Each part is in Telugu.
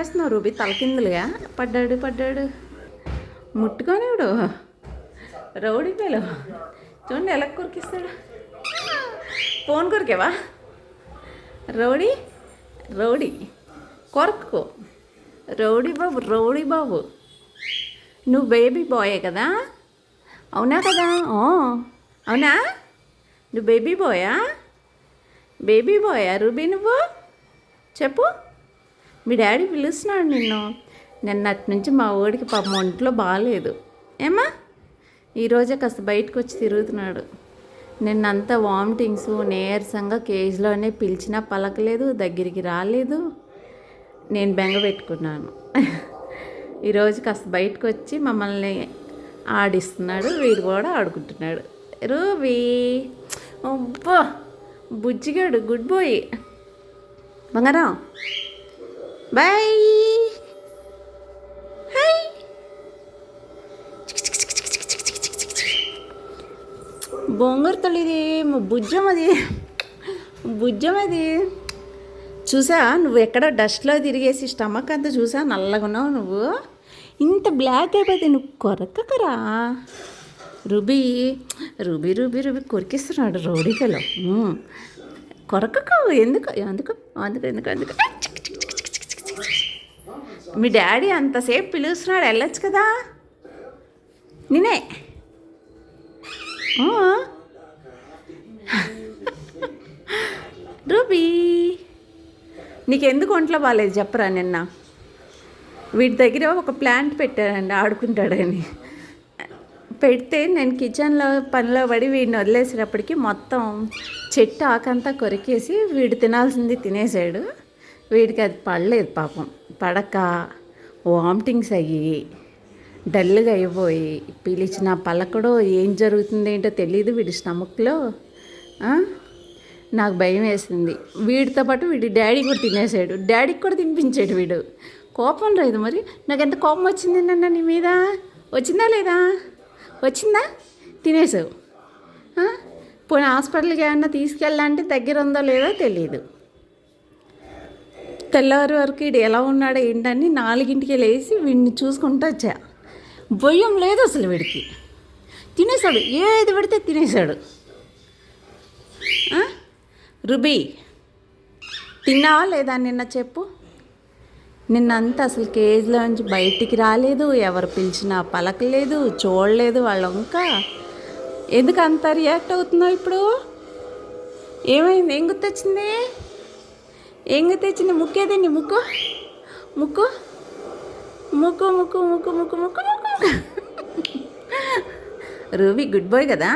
చేస్తున్నావు రూబీ? తలకిందులుగా? పడ్డాడు పడ్డాడు. ముట్టుకోనివాడు రౌడీ పేలు చూడండి ఎలా కొరికిస్తాడు. ఫోన్ కొరికేవా? రౌడీ? రౌడీ. కొరకు రౌడీ బాబు రౌడీ బాబు. నువ్వు బేబీ బాయే కదా? అవునా కదా? ఓ అవునా? నువ్వు బేబీ బాయా? బేబీ బాయా రూబీ నువ్వు? చెప్పు. మీ డాడీ పిలుస్తున్నాడు నిన్ను. నిన్నటి నుంచి మా ఓడికి పాపం ఒంట్లో బాగాలేదు ఏమా ఈరోజే కాస్త బయటకు వచ్చి తిరుగుతున్నాడు. నిన్నంతా వామిటింగ్స్ నీరసంగా కేజీలోనే పిలిచినా పలకలేదు దగ్గరికి రాలేదు. నేను బెంగ పెట్టుకున్నాను. ఈరోజు కాస్త బయటకు వచ్చి మమ్మల్ని ఆడిస్తున్నాడు వీడు కూడా ఆడుకుంటున్నాడు. రూబీ! అబ్బా! బుజ్జిగాడు గుడ్ బాయ్. బంగారం! బాయ్. హాయ్ బొంగరు తల్లిది మా బుజ్జం అది. బుజ్జం అది. చూసా? నువ్వు ఎక్కడ డస్ట్లో తిరిగేసి స్టమక్ అంతా చూసా? నల్లగున్నావు నువ్వు. ఇంత బ్లాక్ అయిపోతే నువ్వు కొరకకరా. రుబీ రుబీ రుబీ రుబీ కొరికిస్తున్నాడు రౌడీ కొరకకు. ఎందుకు? ఎందుకు? అందుకు ఎందుకు? అందుకు మీ డాడీ అంతసేపు పిలుస్తున్నాడు వెళ్ళొచ్చు కదా? నేనే రూబీ. నీకెందుకు ఒంట్లో బాగాలేదు చెప్పరా నిన్న? వీటి దగ్గర ఒక ప్లాంట్ పెట్టానండి ఆడుకుంటాడని. పెడితే నేను కిచెన్లో పనిలో పడి వీడిని వదిలేసేటప్పటికి మొత్తం చెట్టు ఆకంతా కొరికేసి వీడు తినాల్సింది తినేసాడు వీడికి అది పడలేదు పాపం. పడక వామిటింగ్స్ అయ్యి డల్గా అయిపోయి పిలిచిన పలకడో ఏం జరుగుతుంది ఏంటో తెలియదు వీడి స్టమక్లో. నాకు భయం వేసింది. వీడితో పాటు వీడి డాడీ కూడా తినేసాడు. డాడీకి కూడా తినిపించాడు వీడు. కోపం లేదు మరి. నాకు ఎంత కోపం వచ్చింది నన్న నీ మీద? వచ్చిందా లేదా? వచ్చిందా? తినేసావు. పోనీ హాస్పిటల్కి ఏమన్నా తీసుకెళ్ళాలంటే దగ్గర ఉందో లేదో తెలియదు తెల్లవారి వరకు వీడు ఎలా ఉన్నాడో ఏంటని నాలుగింటికి లేచి వీడిని చూసుకుంటూ వచ్చా. భయం లేదు అసలు వీడికి. తినేసాడు. ఏది పెడితే తినేసాడు. రుబీ తిన్నావా లేదా నిన్న చెప్పు. నిన్నంతా అసలు కేజీలో నుంచి బయటికి రాలేదు. ఎవరు పిలిచినా పలకలేదు. చూడలేదు వాళ్ళ ఇంకా ఎందుకు అంత రియాక్ట్ అవుతున్నావు ఇప్పుడు? ఏమైంది? ఏం గుర్తొచ్చింది? ఏం తెచ్చింది ముక్కేదండి ముక్కు ముక్కు ముక్కు ముక్కు ముక్కు ముక్కు ముక్కు ముక్కు రూబీ గుడ్ బాయ్ కదా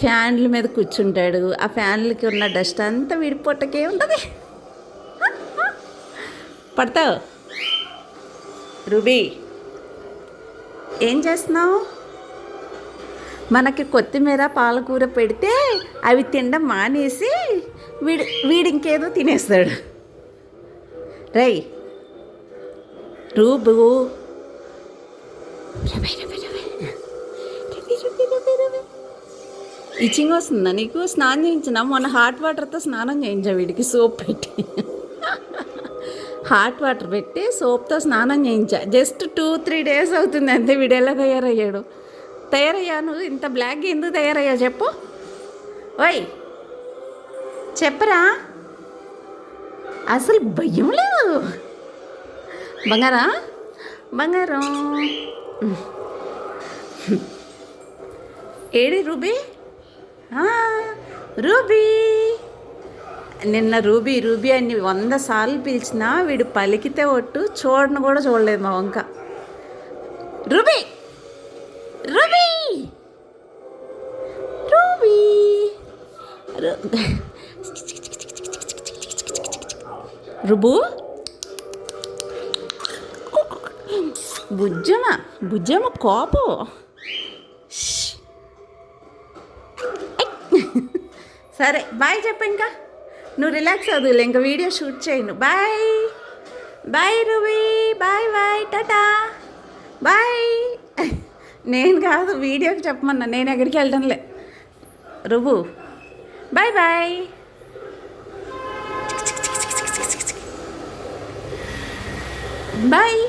ఫ్యాన్ల మీద కూర్చుంటాడు ఆ ఫ్యాన్లకి ఉన్న డస్ట్ అంతా వీడి పొట్టకే ఉంటుంది పడతావు రూబీ ఏం చేస్తున్నావు మనకి కొత్తిమీర పాలకూర పెడితే అవి తినడం మానేసి వీడి వీడి ఇంకేదో తినేస్తాడు. రై రూబు. రవై, ఇచ్చింగ్ వస్తుందా నీకు? స్నానం చేయించిన? మొన్న హాట్ వాటర్తో స్నానం చేయించా వీడికి సోప్ పెట్టి. హాట్ వాటర్ పెట్టి సోప్తో స్నానం చేయించా. జస్ట్ టూ త్రీ డేస్ అవుతుంది అంతే వీడు ఎలాగయ్యారయ్యాడు తయారయ్యాడు? తయారయ్యాను. ఇంత బ్లాక్ ఎందుకు తయారయ్యా చెప్పు. ఓయ్ చెప్పరా? అసలు భయం లేదు. బంగారా బంగారం. ఏడి రూబీ? రూబీ. నిన్న రూబీ రూబీ అని వంద సార్లు పిలిచినా వీడు పలికితే ఒట్టు చూడను కూడా చూడలేదు మా వంక. రూబీ! రూబీ రూబీ రు- రుబు? బుజ్జమ్మ బుజ్జమ్మ కోపం. సరే బాయ్ చెప్పు ఇంకా నువ్వు రిలాక్స్ అవుదులే ఇంకా వీడియో షూట్ చేయను. Bye. Bye Ruby bye bye. Tata. Bye. నేను కాదు వీడియోకి చెప్పమన్నా. నేను ఎక్కడికి వెళ్ళడంలే రుబు బాయ్ బాయ్ బాయ్